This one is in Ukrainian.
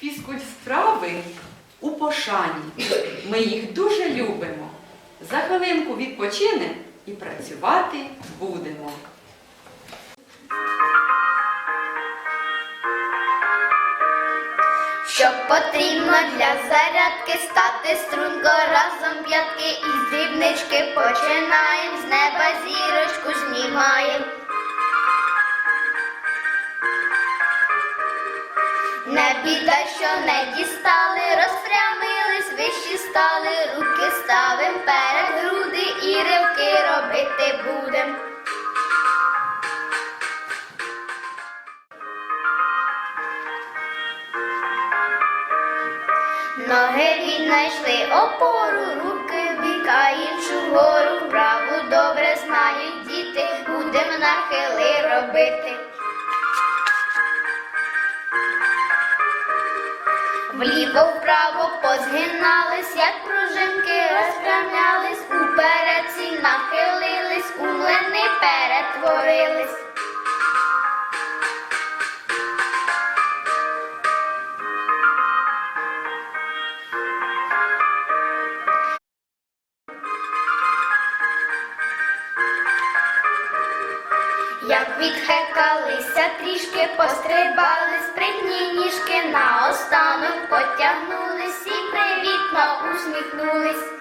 Фізкуль справи у пошані. Ми їх дуже любимо. За хвилинку відпочинемо і працювати будемо. Що потрібно для зарядки стати струнко разом п'ятки і дрібнички починаєм, біда, що не дістали, розпрямились, вищі стали, руки ставим перед груди і ривки робити будем. Ноги віднайшли опору, руки в бік, а іншу вгору, вправу добре знають діти, будем нахили робити. Вліво вправо позгинались, як пружинки розпрямлялись, уперед всі нахилились, у млини перетворились. Як відхекалися, трішки пострибали, спритні наостанок і привітно усміхнулись.